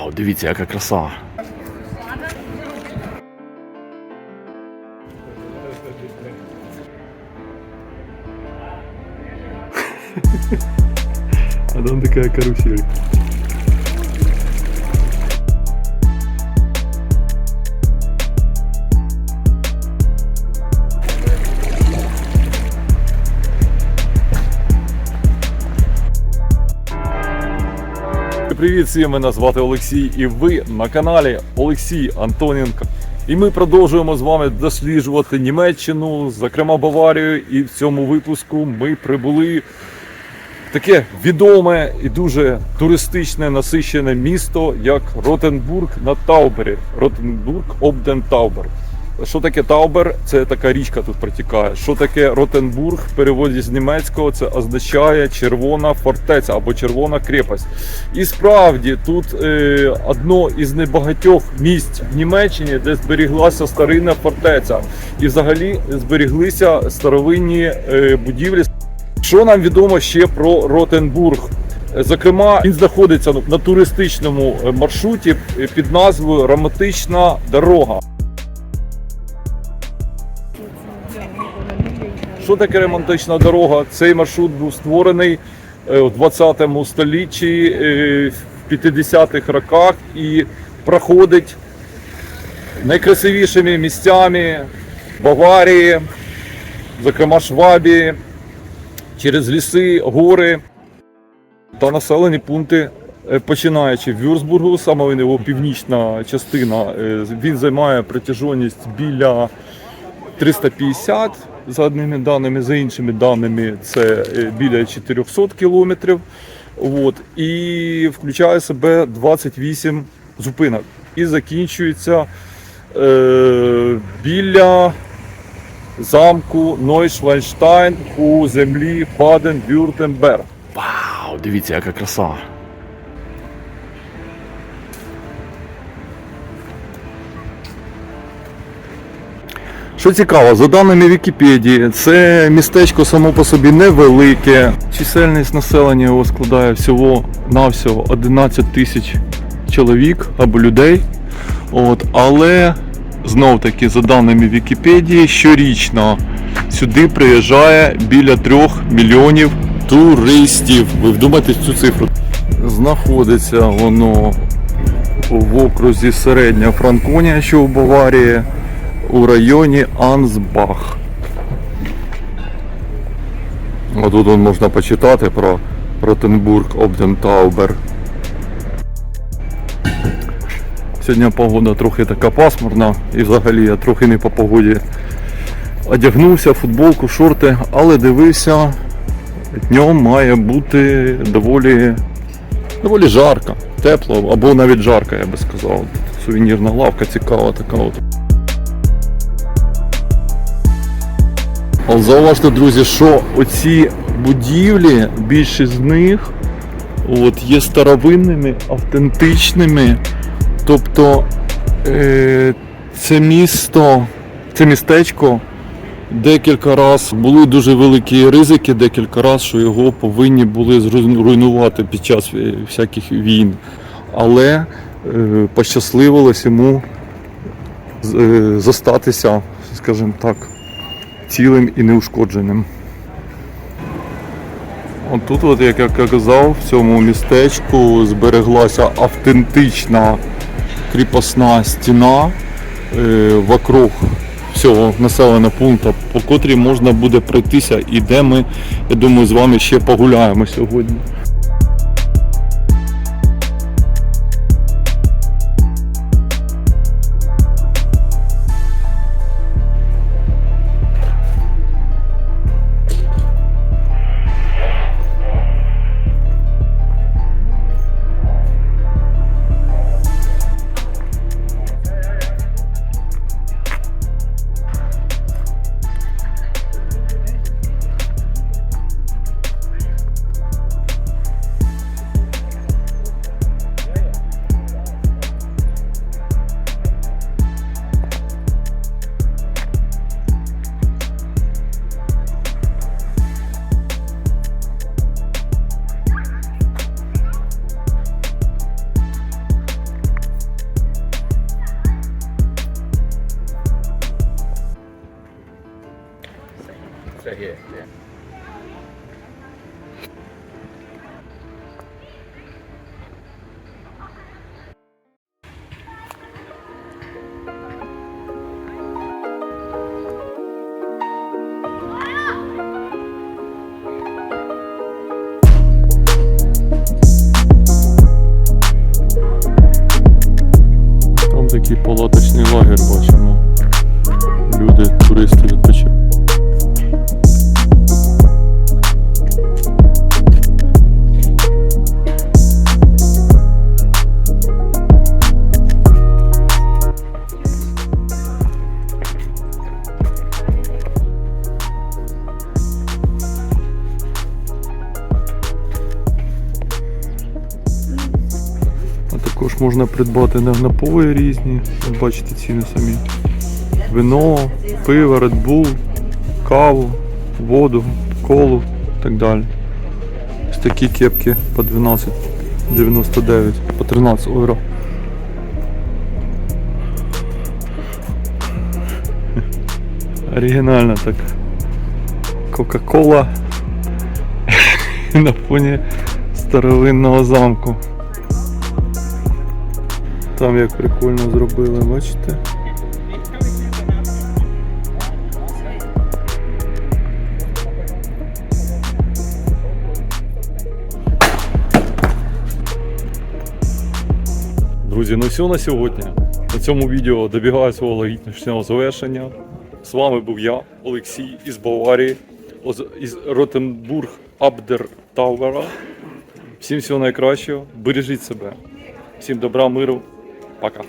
Вау, дивіться, яка краса. А там такая карусель. Привіт всім, мене звати Олексій, і ви на каналі Олексій Антоненко. І ми продовжуємо з вами досліджувати Німеччину, зокрема Баварію. І в цьому випуску ми прибули в таке відоме і дуже туристичне насичене місто, як Ротенбург на Таубері. Ротенбург Обден Таубер. Що таке Таубер? Це така річка тут протікає. Що таке Ротенбург? В переводі з німецького це означає червона фортеця або червона крепость. І справді тут е, одно із небагатьох місць в Німеччині, де зберіглася старинна фортеця, і взагалі зберіглися старовинні е, будівлі. Що нам відомо ще про Ротенбург? Зокрема, він знаходиться на туристичному е, маршруті е, під назвою Романтична дорога. Що таке романтична дорога? Цей маршрут був створений е, в 20 столітті, е, в 50-х роках і проходить найкрасивішими місцями Баварії, зокрема Швабії, через ліси, гори та населені пункти. е, Починаючи в Вюрсбургу, саме його північна частина, він займає протяжність біля 350 за одними даними, за іншими даними це е, біля 400 кілометрів. От, і включає себе 28 зупинок. І закінчується е, біля замку Нойшвальштайн у землі Баден-Вюртемберг. Вау, дивіться, яка краса! Що цікаво, за даними Вікіпедії, це містечко само по собі невелике. Чисельність населення його складає всього навсього 11 тисяч чоловік або людей. От, але знов таки, за даними Вікіпедії, щорічно сюди приїжджає біля 3 мільйонів туристів. Ви вдумайтесь цю цифру. Знаходиться воно в окрузі Середня Франконія, що в Баварії у районі Ансбах. А тут можна почитати про Ротенбург Обдентаубер. Сьогодні погода трохи така пасмурна і взагалі я трохи не по погоді одягнувся, футболку, шорти, але дивився, днем має бути доволі, доволі жарко, тепло або навіть жарко, я би сказав. Сувенірна лавка цікава така от. Зауважте, друзі, що оці будівлі, більшість з них от, є старовинними, автентичними. Тобто е, це місто, це містечко декілька разів були дуже великі ризики, декілька разів, що його повинні були зруйнувати під час е, всяких війн. Але е, пощасливилось йому е, зостатися, скажімо так, цілим і неушкодженим. От тут, от, як я казав, в цьому містечку збереглася автентична кріпосна стіна е, вокруг всього населеного пункту, по котрій можна буде пройтися і де ми, я думаю, з вами ще погуляємо сьогодні. це є. є. Такий палаточний лагер бачимо. Люди, туристи відпочивають. Можна придбати на- напої різні. Бачите ціни самі. Вино, пиво, Red Bull, каву, воду, колу і так далі. Ось такі кепки по 12,99, по 13 євро. Оригінально так. Кока-кола на фоні старовинного замку. Там як прикольно зробили, бачите? Друзі, ну все на сьогодні. На цьому відео добігає свого логічного завершення. З вами був я, Олексій із Баварії, із Ротенбург Абдер Тауера. Всім всього найкращого, бережіть себе. Всім добра, миру, пока.